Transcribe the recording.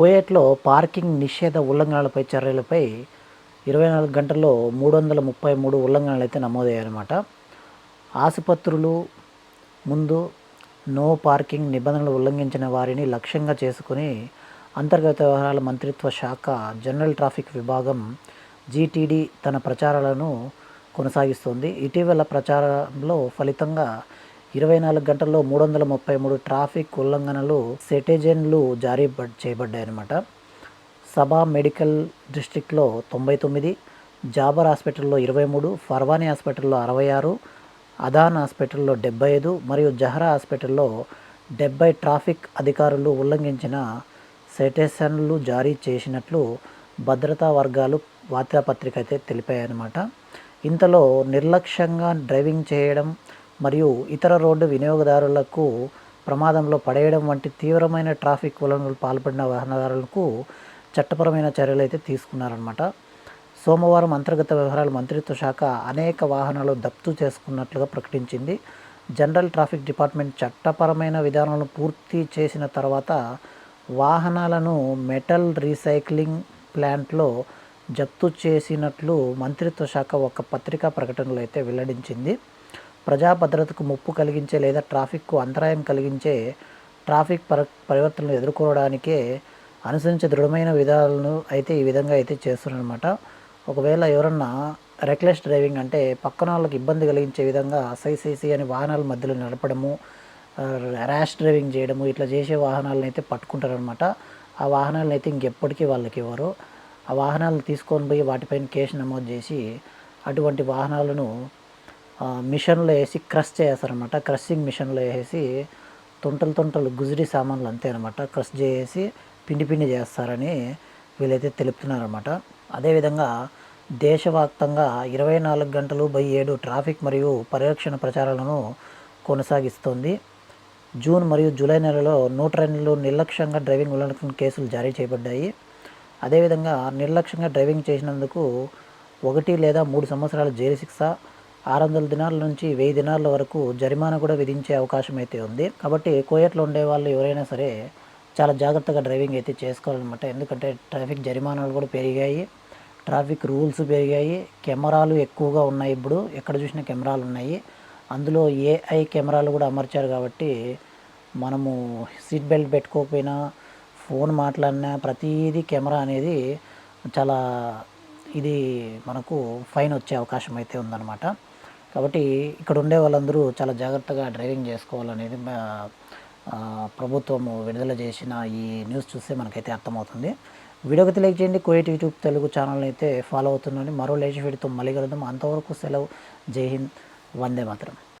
కువైట్లో పార్కింగ్ నిషేధ ఉల్లంఘనలపై చర్యలపై ఇరవై నాలుగు గంటల్లో మూడు వందల ముప్పై మూడు ఉల్లంఘనలు అయితే నమోదయ్యాయన్నమాట. ఆసుపత్రులు ముందు నో పార్కింగ్ నిబంధనలు ఉల్లంఘించిన వారిని లక్ష్యంగా చేసుకుని అంతర్గత వ్యవహారాల మంత్రిత్వ శాఖ జనరల్ ట్రాఫిక్ విభాగం జీటీడీ తన ప్రచారాలను కొనసాగిస్తోంది. ఇటీవల ప్రచారంలో ఫలితంగా ఇరవై నాలుగు గంటల్లో మూడు వందల ముప్పై మూడు ట్రాఫిక్ ఉల్లంఘనలు సెటేజన్లు జారీ చేయబడ్డాయన్నమాట. సభా మెడికల్ డిస్ట్రిక్ట్లో తొంభై తొమ్మిది జాబర్ హాస్పిటల్లో ఇరవై మూడు ఫర్వానీ హాస్పిటల్లో అరవై ఆరు అదాన్ హాస్పిటల్లో డెబ్బై ఐదు మరియు జహరా హాస్పిటల్లో డెబ్బై ట్రాఫిక్ అధికారులు ఉల్లంఘించిన సెటేషన్లు జారీ చేసినట్లు భద్రతా వర్గాలు వార్తాపత్రిక అయితే తెలిపాయన్నమాట. ఇంతలో నిర్లక్ష్యంగా డ్రైవింగ్ చేయడం మరియు ఇతర రోడ్డు వినియోగదారులకు ప్రమాదంలో పడేయడం వంటి తీవ్రమైన ట్రాఫిక్ వలనలు పాల్పడిన వాహనదారులకు చట్టపరమైన చర్యలు అయితే తీసుకున్నారనమాట సోమవారం అంతర్గత వ్యవహారాల మంత్రిత్వ శాఖ అనేక వాహనాలు జప్తు చేసుకున్నట్లుగా ప్రకటించింది. జనరల్ ట్రాఫిక్ డిపార్ట్మెంట్ చట్టపరమైన విధానాలను పూర్తి చేసిన తర్వాత వాహనాలను మెటల్ రీసైక్లింగ్ ప్లాంట్లో జప్తు చేసినట్లు మంత్రిత్వ శాఖ ఒక పత్రికా ప్రకటనలో అయితే వెల్లడించింది. ప్రజా భద్రతకు ముప్పు కలిగించే లేదా ట్రాఫిక్కు అంతరాయం కలిగించే ట్రాఫిక్ పర పరివర్తనలు ఎదుర్కోవడానికే అనుసరించే దృఢమైన విధానాలను అయితే ఈ విధంగా అయితే చేస్తున్నారనమాట ఒకవేళ ఎవరన్నా రెక్లెస్ డ్రైవింగ్ అంటే పక్కన వాళ్ళకి ఇబ్బంది కలిగించే విధంగా సైసీసీ అని వాహనాల మధ్యలో నడపడము ర్యాష్ డ్రైవింగ్ చేయడము ఇట్లా చేసే వాహనాలను అయితే పట్టుకుంటారనమాట ఆ వాహనాలను అయితే ఇంకెప్పటికీ వాళ్ళకి ఇవ్వరు. ఆ వాహనాలను తీసుకొని పోయి వాటిపైన కేసు నమోదు చేసి అటువంటి వాహనాలను మిషన్లో వేసి క్రష్ చేస్తారనమాట క్రషింగ్ మిషన్లో వేసి తొంటలు తుంటలు గుజరీ సామాన్లు అంతే అనమాట క్రష్ చేసి పిండి పిండి చేస్తారని వీళ్ళైతే తెలుపుతున్నారన్నమాట. అదేవిధంగా దేశవ్యాప్తంగా ఇరవై నాలుగు గంటలు బై ఏడు ట్రాఫిక్ మరియు పరిరక్షణ ప్రచారాలను కొనసాగిస్తోంది. జూన్ మరియు జూలై నెలలో నూట రెండు నిర్లక్ష్యంగా డ్రైవింగ్ ఉల్లంఘన కేసులు జారీ చేయబడ్డాయి. అదేవిధంగా నిర్లక్ష్యంగా డ్రైవింగ్ చేసినందుకు ఒకటి లేదా మూడు సంవత్సరాల జైలు శిక్ష ఆరు వందల దినాల నుంచి వెయ్యి దినాల వరకు జరిమానా కూడా విధించే అవకాశం అయితే ఉంది. కాబట్టి కోయట్లో ఉండే వాళ్ళు ఎవరైనా సరే చాలా జాగ్రత్తగా డ్రైవింగ్ అయితే చేసుకోవాలన్నమాట. ఎందుకంటే ట్రాఫిక్ జరిమానాలు కూడా పెరిగాయి. ట్రాఫిక్ రూల్స్ పెరిగాయి. కెమెరాలు ఎక్కువగా ఉన్నాయి ఇప్పుడు. ఎక్కడ చూసినా కెమెరాలు ఉన్నాయి. అందులో ఏఐ కెమెరాలు కూడా అమర్చారు కాబట్టి మనము సీట్ బెల్ట్ పెట్టుకోకపోయినా ఫోన్ మాట్లాడినా ప్రతిదీ కెమెరా అనేది చాలా ఇది మనకు ఫైన్ వచ్చే అవకాశం అయితే ఉందన్నమాట. కాబట్టి ఇక్కడ ఉండే వాళ్ళందరూ చాలా జాగ్రత్తగా డ్రైవింగ్ చేసుకోవాలనేది మా, విడుదల చేసిన ఈ న్యూస్ చూస్తే మనకైతే అర్థమవుతుంది. వీడియోకి తెలియజేయండి కోయట్ యూట్యూబ్ తెలుగు ఛానల్ అయితే ఫాలో అవుతున్నాను. మరో లేచి వీడితో మళ్ళీ కలుద్దాం. అంతవరకు సెలవు. జై హింద్. వందే మాత్రం.